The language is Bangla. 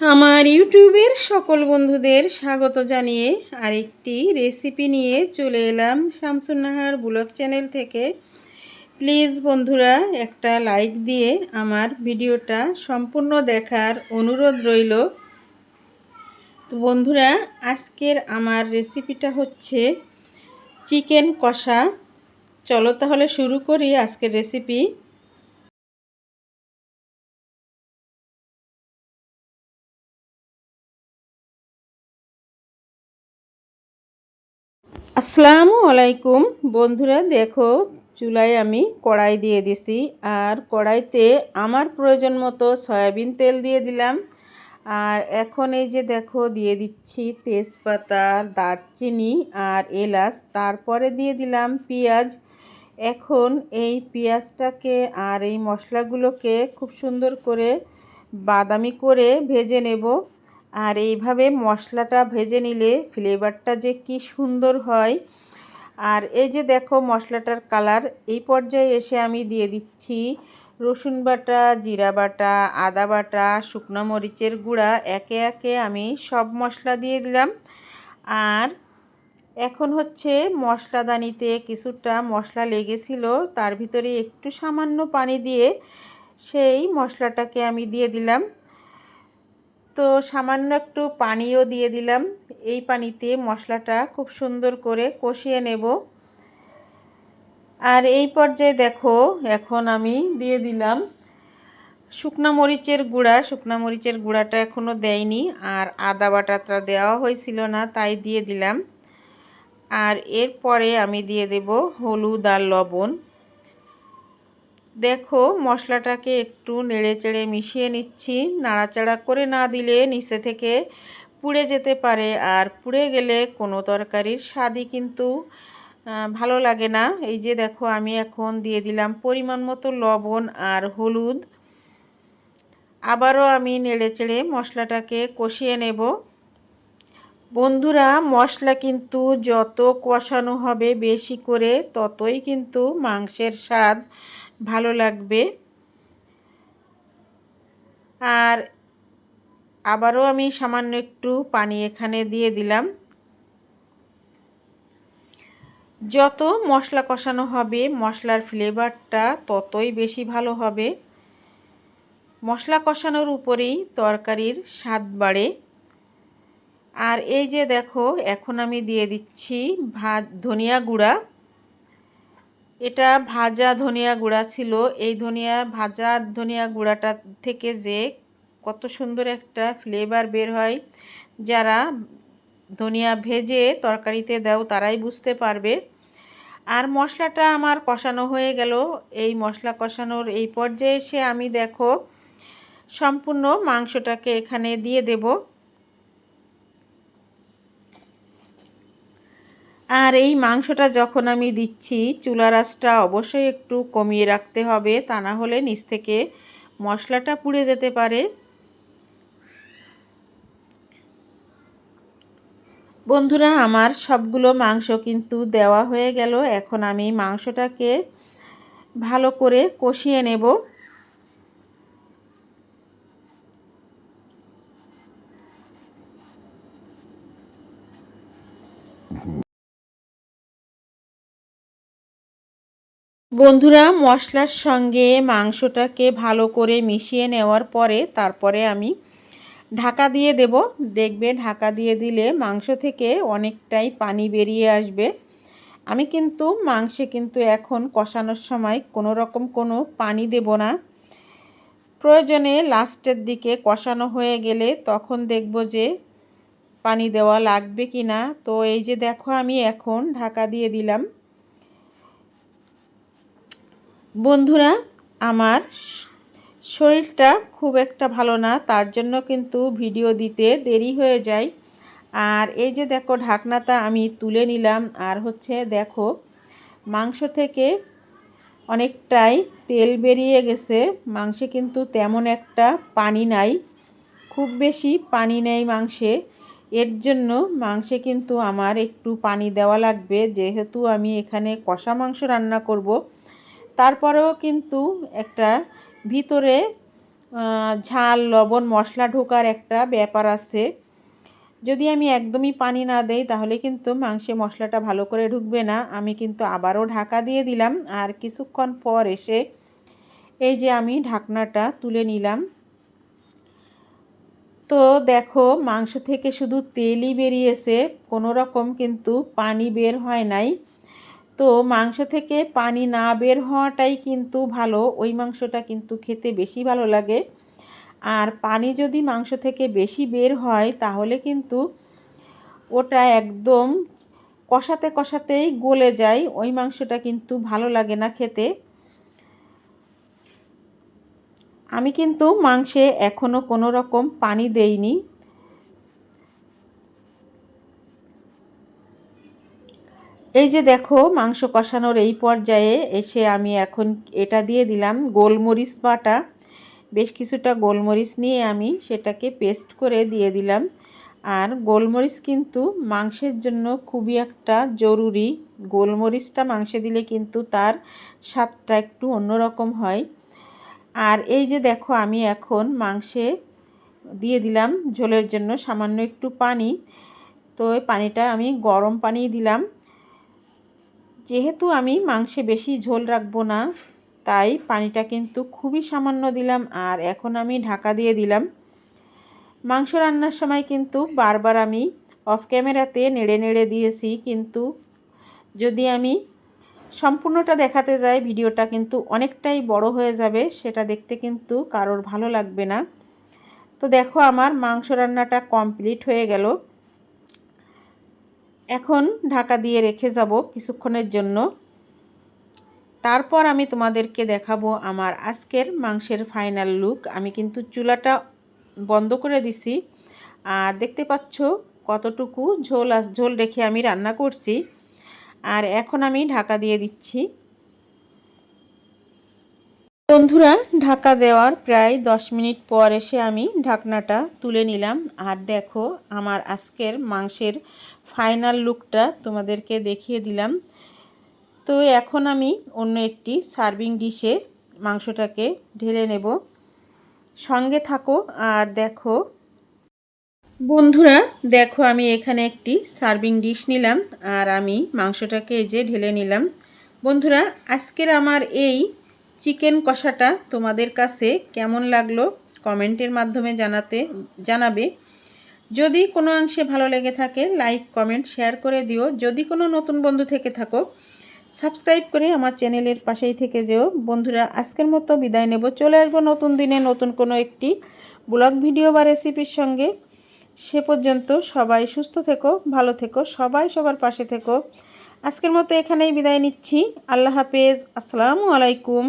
আমার ইউটিউবের সকল বন্ধুদের স্বাগত জানিয়ে আরেকটি রেসিপি নিয়ে চলে এলাম শামসুন্নাহার ব্লগ চ্যানেল থেকে। প্লিজ বন্ধুরা, একটা লাইক দিয়ে আমার ভিডিওটা সম্পূর্ণ দেখার অনুরোধ রইল। তো বন্ধুরা, আজকের আমার রেসিপিটা হচ্ছে চিকেন কষা। চলো তাহলে শুরু করি আজকের রেসিপি। আসসালামু আলাইকুম। বন্ধুরা, দেখো, চুলায় আমি কড়াই দিয়ে দিছি। আর কড়াইতে আমার প্রয়োজন মতো সয়াবিন তেল দিয়ে দিলাম। আর এখন এই যে দেখো, দিয়ে দিচ্ছি তেজপাতা, দারচিনি আর এলাচ। তারপরে দিয়ে দিলাম পেঁয়াজ। এখন এই পেঁয়াজটাকে আর এই মশলাগুলোকে খুব সুন্দর করে বাদামি করে ভেজে নেব। আর এইভাবে মশলাটা ভেজে নিলে ফ্লেভারটা যে কি সুন্দর হয়। আর এই যে দেখো মশলাটার কালার, এই পর্যায়ে এসে আমি দিয়ে দিচ্ছি রসুন বাটা, জিরা বাটা, আদা বাটা, শুকনো মরিচের গুঁড়া। একে একে আমি সব মশলা দিয়ে দিলাম। আর এখন হচ্ছে মশলাদানিতে কিছুটা মশলা লেগেছিল, তার ভিতরে একটু সামান্য পানি দিয়ে সেই মশলাটাকে আমি দিয়ে দিলাম। তো সামান্য একটু পানিও দিয়ে দিলাম। এই পানিতে মশলাটা খুব সুন্দর করে কষিয়ে নেব। আর এই পর্যায়ে দেখো, এখন আমি দিয়ে দিলাম শুকনা মরিচের গুঁড়া। শুকনা মরিচের গুঁড়াটা এখনও দেয়নি আর আদা বাটাটা দেওয়া হয়েছিল না, তাই দিয়ে দিলাম। আর এরপরে আমি দিয়ে দেব হলুদ আর লবণ। দেখো, মশলাটাকে একটু নেড়ে চেড়ে মিশিয়ে নিচ্ছি। নাড়াচাড়া করে না দিলে নিচে থেকে পুড়ে যেতে পারে আর পুড়ে গেলে কোনো তরকারির স্বাদই কিন্তু ভালো লাগে না। এই যে দেখো, আমি এখন দিয়ে দিলাম পরিমাণ মতো লবণ আর হলুদ। আবারও আমি নেড়ে চেড়ে মশলাটাকে কষিয়ে নেব। বন্ধুরা, মশলা কিন্তু যত কষানো হবে বেশি করে, ততই কিন্তু মাংসের স্বাদ ভালো লাগবে। আর আবারও আমি সামান্য একটু পানি এখানে দিয়ে দিলাম। যত মশলা কষানো হবে, মশলার ফ্লেভারটা ততই বেশি ভালো হবে। মশলা কষানোর উপরেই তরকারির স্বাদ বাড়ে। আর এই যে দেখো, এখন আমি দিয়ে দিচ্ছি ভাত, ধনিয়া গুঁড়া। এটা ভাজা ধনিয়া গুঁড়া ছিল। এই ধনিয়া, ভাজা ধনিয়া গুঁড়াটা থেকে যে কত সুন্দর একটা ফ্লেভার বের হয়, যারা ধনিয়া ভেজে তরকারিতে দাও তারাই বুঝতে পারবে। আর মশলাটা আমার কষানো হয়ে গেল। এই মশলা কষানোর এই পর্যায়ে এসে আমি দেখো, সম্পূর্ণ মাংসটাকে এখানে দিয়ে দেবো। আর এই মাংসটা যখন আমি দিচ্ছি চুলা রাসটা অবশ্যই একটু কমিয়ে রাখতে হবে, তা না হলে নিচ থেকে মশলাটা পুড়ে যেতে পারে। বন্ধুরা, আমার সবগুলো মাংস কিন্তু দেওয়া হয়ে গেল। এখন আমি মাংসটাকে ভালো করে কষিয়ে নেব। বন্ধুরা, মশলার সঙ্গে মাংসটাকে ভালো করে মিশিয়ে নেওয়ার পরে তারপরে আমি ঢাকা দিয়ে দেব। দেখবে ঢাকা দিয়ে দিলে মাংস থেকে অনেকটাই পানি বেরিয়ে আসবে। আমি কিন্তু মাংসে কিন্তু এখন কষানোর সময় কোনো রকম কোনো পানি দেব না। প্রয়োজনে লাস্টের দিকে কষানো হয়ে গেলে তখন দেখব যে পানি দেওয়া লাগবে কি না তো এই যে দেখো, আমি এখন ঢাকা দিয়ে দিলাম। বন্ধুরা, আমার শরীরটা খুব একটা ভালো না, তার জন্য কিন্তু ভিডিও দিতে দেরি হয়ে যায়। আর এই যে দেখো, ঢাকনাটা আমি তুলে নিলাম, আর হচ্ছে দেখো, মাংস থেকে অনেকটাই তেল বেরিয়ে গেছে। মাংসে কিন্তু তেমন একটা পানি নাই, খুব বেশি পানি নেই মাংসে। এর জন্য মাংসে কিন্তু আমার একটু পানি দেওয়া লাগবে, যেহেতু আমি এখানে কষা মাংস রান্না করব। তারপরেও কিন্তু একটা ভিতরে ঝাল, লবণ, মশলা ঢোকার একটা ব্যাপার আছে। যদি আমি একদমই পানি না দেই, তাহলে কিন্তু মাংসে মশলাটা ভালো করে ঢুকবে না। আমি কিন্তু আবারও ঢাকা দিয়ে দিলাম। আর কিছুক্ষণ পর এসে এই যে আমি ঢাকনাটা তুলে নিলাম। তো দেখো, মাংস থেকে শুধু তেলই বেরিয়েছে। কোনো রকম কিন্তু পানি বের হয় নাই। তো মাংস থেকে পানি না বের হওয়াটাই কিন্তু ভালো। ওই মাংসটা কিন্তু খেতে বেশি ভালো লাগে। আর পানি যদি মাংস থেকে বেশি বের হয়, তাহলে কিন্তু ওটা একদম কষাতে কষাতেই গলে যায়। ওই মাংসটা কিন্তু ভালো লাগে না খেতে। আমি কিন্তু মাংসে এখনও কোনো রকম পানি দেইনি। এই যে দেখো, মাংস কষানোর এই পর্যায়ে এসে আমি এখন এটা দিয়ে দিলাম গোলমরিচ বাটা। বেশ কিছুটা গোলমরিচ নিয়ে আমি সেটাকে পেস্ট করে দিয়ে দিলাম। আর গোলমরিচ কিন্তু মাংসের জন্য খুবই একটা জরুরি। গোলমরিচটা মাংসে দিলে কিন্তু তার স্বাদটা একটু অন্যরকম হয়। আর এই যে দেখো, আমি এখন মাংসে দিয়ে দিলাম ঝোলের জন্য সামান্য একটু পানি। তো পানিটা আমি গরম পানি দিলাম। যেহেতু আমি মাংসে বেশি ঝোল রাখব না, তাই পানিটা কিন্তু খুবই সামান্য দিলাম আর এখন আমি ঢাকা দিয়ে দিলাম। মাংস রান্নার সময় কিন্তু বারবার আমি অফ ক্যামেরাতে নেড়ে নেড়ে দিয়েছি, কিন্তু যদি আমি সম্পূর্ণটা দেখাতে যাই, ভিডিওটা কিন্তু অনেকটাই বড় হয়ে যাবে, সেটা দেখতে কিন্তু কারোর ভালো লাগবে না। তো দেখো, আমার মাংস রান্নাটা কমপ্লিট হয়ে গেল। এখন ঢাকা দিয়ে রেখে যাব কিছুক্ষণের জন্য। তারপর আমি তোমাদেরকে দেখাবো আমার আজকের মাংসের ফাইনাল লুক আমি কিন্তু চুলাটা বন্ধ করে দিছি। আর দেখতে পাচ্ছ কতটুকু ঝোল আস, ঝোল রেখে আমি রান্না করছি। আর এখন আমি ঢাকা দিয়ে দিচ্ছি। বন্ধুরা, ঢাকা দেওয়ার প্রায় দশ মিনিট পর এসে আমি ঢাকনাটা তুলে নিলাম। আর দেখো, আমার আজকের মাংসের ফাইনাল লুকটা তোমাদেরকে দেখিয়ে দিলাম। তো এখন আমি অন্য একটি সার্ভিং ডিশে মাংসটাকে ঢেলে নেব। সঙ্গে থাকো, আর দেখো। বন্ধুরা, দেখো আমি এখানে একটি সার্ভিং ডিশ নিলাম, আর আমি মাংসটাকে এই যে ঢেলে নিলাম। বন্ধুরা, আজকের আমার এই চিকেন কষাটা তোমাদের কাছে কেমন লাগল কমেন্টের মাধ্যমে জানাতে, জানাবে। যদি কোনো অংশে ভালো লেগে থাকে, লাইক, কমেন্ট, শেয়ার করে দিও। যদি কোনো নতুন বন্ধু থেকে থাকো, সাবস্ক্রাইব করে আমার চ্যানেলের পাশেই থেকে যেও। বন্ধুরা, আজকের মতো বিদায় নেব। চলে আসব নতুন দিনে নতুন কোনো একটি ব্লগ ভিডিও বা রেসিপির সঙ্গে। সে পর্যন্ত সবাই সুস্থ থেকো, ভালো থেকো, সবাই সবার পাশে থেকো। আজকের মতো এখানেই বিদায় নিচ্ছি। আল্লাহ হাফেজ। আসসালামু আলাইকুম।